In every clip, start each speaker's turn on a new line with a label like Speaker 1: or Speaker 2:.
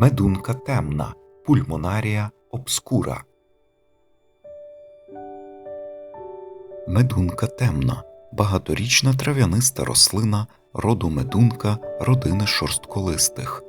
Speaker 1: медунка темна, пульмонарія обскура. Медунка темна багаторічна трав'яниста рослина роду медунка родини шорстколистих.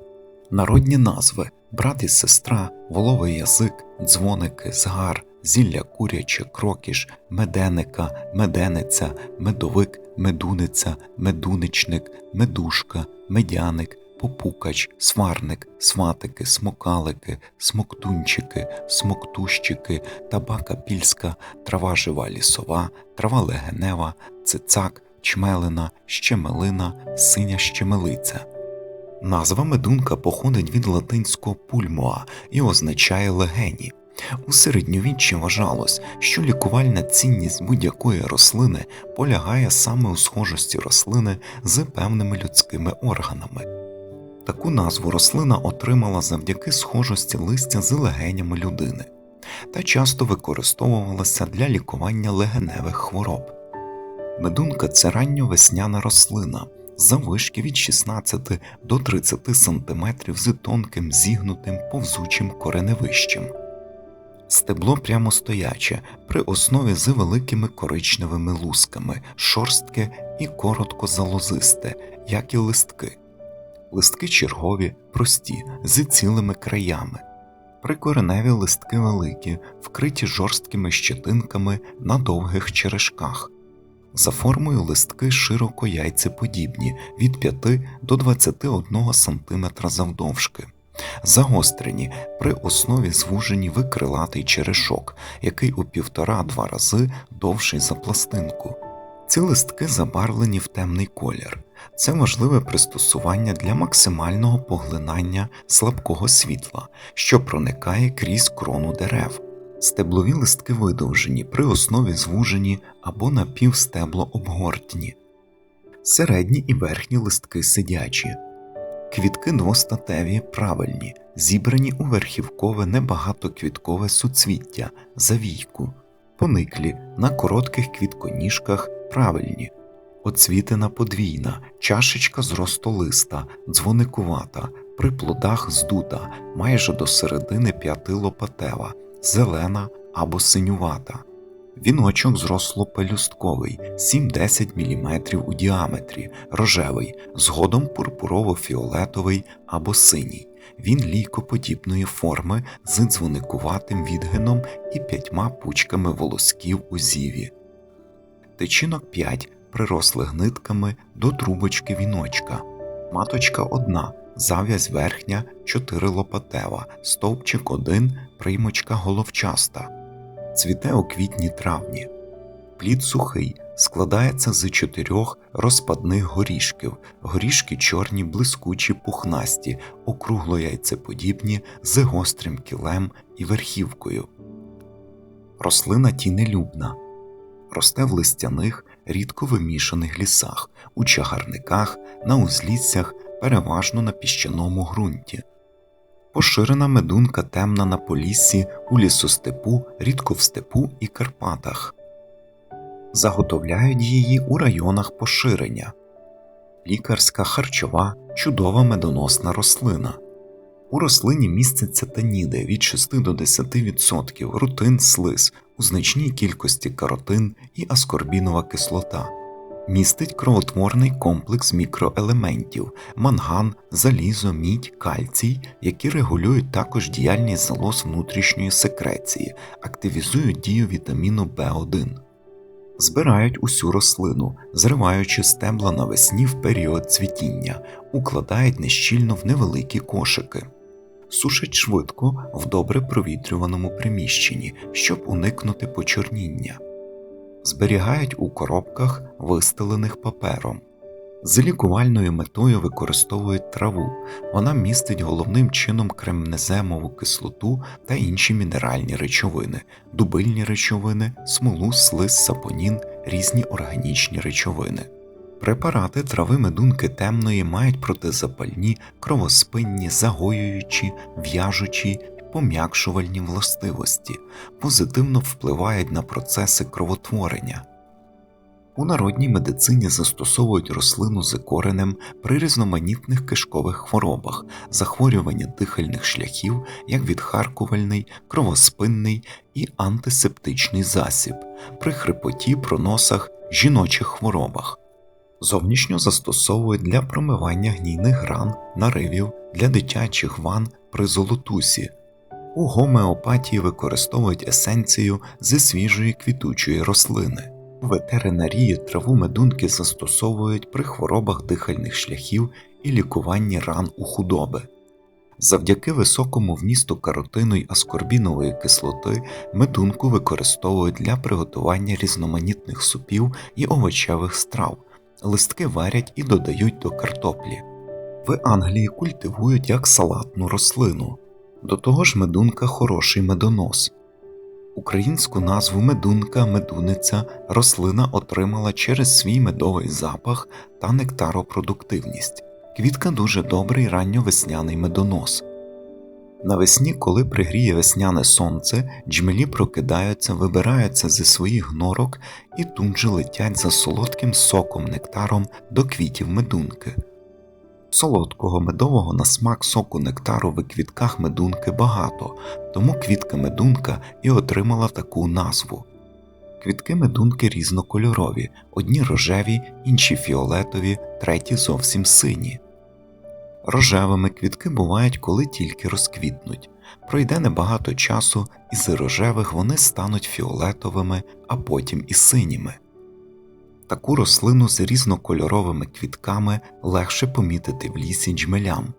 Speaker 1: Народні назви брат і сестра, воловий язик, дзвоники, згар, зілля куряче, крокіш, меденика, медениця, медовик, медуниця, медуничник, медушка, медяник, попукач, сварник, сватики, смокалики, смоктунчики, смоктущики, табака пільська, трава жива лісова, трава легенева, цицак, чмелина, щемелина, синя щемелиця. Назва медунка походить від латинського пульмоа і означає легені. У середньовіччі вважалось, що лікувальна цінність будь-якої рослини полягає саме у схожості рослини з певними людськими органами. Таку назву рослина отримала завдяки схожості листя з легенями людини та часто використовувалася для лікування легеневих хвороб. Медунка це ранньовесняна рослина заввишки від 16 до 30 см з тонким зігнутим повзучим кореневищем. Стебло прямостояче, при основі з великими коричневими лусками, шорстке і коротко залозисте, як і листки, листки чергові, прості, з цілими краями. Прикореневі листки великі, вкриті жорсткими щетинками на довгих черешках. За формою листки широко яйцеподібні від 5 до 21 см завдовжки, загострені при основі звужені викрилатий черешок, який у півтора-два рази довший за пластинку. Ці листки забарвлені в темний колір. Це важливе пристосування для максимального поглинання слабкого світла, що проникає крізь крону дерев. Стеблові листки видовжені, при основі звужені або напівстебло обгортні, середні і верхні листки сидячі, квітки двостатеві правильні, зібрані у верхівкове небагатоквіткове суцвіття, завійку, пониклі на коротких квітконіжках правильні, оцвітина подвійна, чашечка зростолиста, дзвоникувата, при плодах здута, майже до середини п'яти лопатева зелена або синювата. Віночок зросло пелюстковий 7-10 мм у діаметрі, рожевий, згодом пурпурово-фіолетовий або синій. Він лійкоподібної форми з дзвоникуватим відгином і п'ятьма пучками волосків у зіві. Тичинок 5 прирослих нитками до трубочки віночка, маточка одна, зав'язь верхня чотирилопатева, стовпчик один, приймочка головчаста, цвіте у квітні травні. Плід сухий, складається з чотирьох розпадних горішків, горішки чорні, блискучі, пухнасті, округло яйцеподібні, з гострим кілем і верхівкою. Рослина тінелюбна, росте в листяних, рідко вимішаних лісах, у чагарниках, на узліссях переважно на піщаному ґрунті. Поширена медунка темна на поліссі, у лісостепу, рідко в степу і Карпатах, заготовляють її у районах поширення, лікарська харчова, чудова медоносна рослина. У рослині містяться таніди від 6 до 10%, рутин, слиз, у значній кількості каротин і аскорбінова кислота містить кровотворний комплекс мікроелементів, манган, залізо, мідь, кальцій, які регулюють також діяльність залоз внутрішньої секреції, активізують дію вітаміну В1. Збирають усю рослину, зриваючи стебла навесні в період цвітіння, укладають нещільно в невеликі кошики, сушать швидко в добре провітрюваному приміщенні, щоб уникнути почорніння зберігають у коробках, вистелених папером. З лікувальною метою використовують траву, вона містить головним чином кремнеземову кислоту та інші мінеральні речовини, дубильні речовини, смолу, слиз, сапонін, різні органічні речовини. Препарати трави медунки темної мають протизапальні, кровоспинні, загоюючі, в'яжучі пом'якшувальні властивості, позитивно впливають на процеси кровотворення. У народній медицині застосовують рослину з коренем при різноманітних кишкових хворобах, захворювання дихальних шляхів, як відхаркувальний, кровоспинний і антисептичний засіб, при хрипоті, проносах, жіночих хворобах. Зовнішньо застосовують для промивання гнійних ран, наривів, для дитячих ван при золотусі. У гомеопатії використовують есенцію зі свіжої квітучої рослини. У ветеринарії траву медунки застосовують при хворобах дихальних шляхів і лікуванні ран у худоби. Завдяки високому вмісту каротину й аскорбінової кислоти медунку використовують для приготування різноманітних супів і овочевих страв, листки варять і додають до картоплі. В Англії культивують як салатну рослину. До того ж, медунка хороший медонос. Українську назву медунка, медуниця рослина отримала через свій медовий запах та нектаропродуктивність. Квітка дуже добрий ранньовесняний медонос. Навесні, коли пригріє весняне сонце, джмелі прокидаються, вибираються зі своїх норок і тут же летять за солодким соком нектаром до квітів медунки. Солодкого медового на смак соку нектару в квітках медунки багато, тому квітка медунка і отримала таку назву. Квітки медунки різнокольорові, одні рожеві, інші фіолетові, треті зовсім сині. Рожевими квітки бувають, коли тільки розквітнуть. Пройде небагато часу, і з рожевих вони стануть фіолетовими, а потім і синіми. Таку рослину з різнокольоровими квітками легше помітити в лісі джмелям.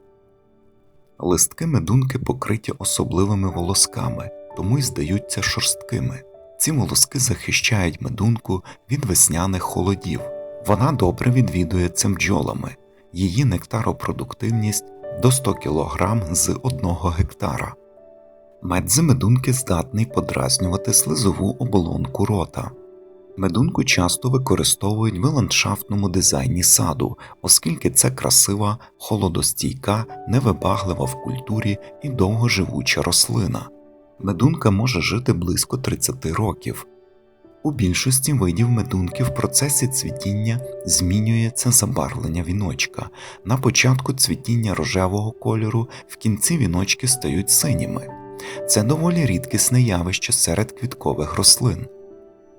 Speaker 1: Листки медунки покриті особливими волосками, тому й здаються шорсткими. Ці волоски захищають медунку від весняних холодів. Вона добре відвідується бджолами, її нектаропродуктивність до 100 кг з 1 гектара. Мед з медунки здатний подразнювати слизову оболонку рота. Медунку часто використовують в ландшафтному дизайні саду, оскільки це красива, холодостійка, невибаглива в культурі і довгоживуча рослина. Медунка може жити близько 30 років. У більшості видів медунки в процесі цвітіння змінюється забарвлення віночка. На початку цвітіння рожевого кольору, в кінці віночки стають синіми. Це доволі рідкісне явище серед квіткових рослин.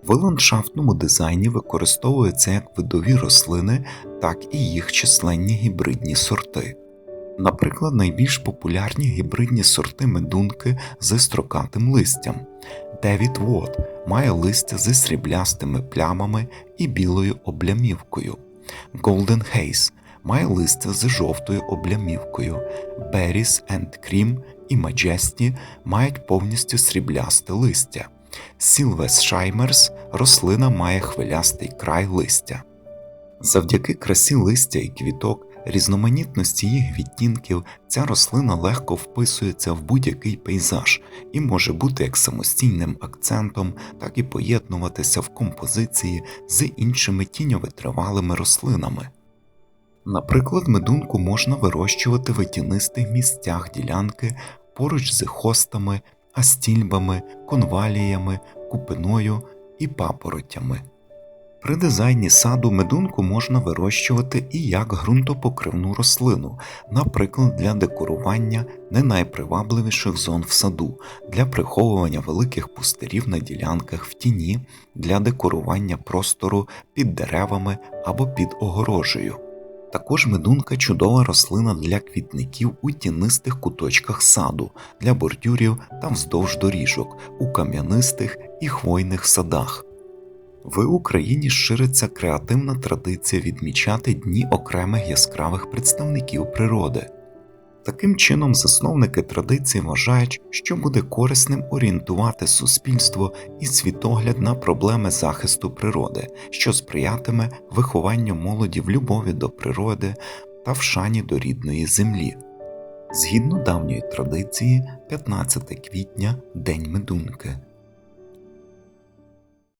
Speaker 1: В ландшафтному дизайні використовуються як видові рослини, так і їх численні гібридні сорти. Наприклад, найбільш популярні гібридні сорти медунки зі строкатим листям. Девід Вод має листя зі сріблястими плямами і білою облямівкою. Golden Haze має листя з жовтою облямівкою. Berries and Cream і Majesty мають повністю сріблясте листя. Сілвес Шаймерс рослина має хвилястий край листя. Завдяки красі листя і квіток, різноманітності їх відтінків, ця рослина легко вписується в будь-який пейзаж і може бути як самостійним акцентом, так і поєднуватися в композиції з іншими тіньовитривалими рослинами. Наприклад, медунку можна вирощувати в тінистих місцях ділянки поруч з хостами астільбами, конваліями, купиною і папоротями. При дизайні саду медунку можна вирощувати і як ґрунтопокривну рослину, наприклад, для декорування не найпривабливіших зон в саду, для приховування великих пустирів на ділянках в тіні, для декорування простору під деревами або під огорожею. Також медунка чудова рослина для квітників у тінистих куточках саду, для бордюрів та вздовж доріжок, у кам'янистих і хвойних садах. В Україні шириться креативна традиція відмічати дні окремих яскравих представників природи. Таким чином, засновники традиції вважають, що буде корисним орієнтувати суспільство і світогляд на проблеми захисту природи, що сприятиме вихованню молоді в любові до природи та в шані до рідної землі. Згідно давньої традиції, 15 квітня День медунки.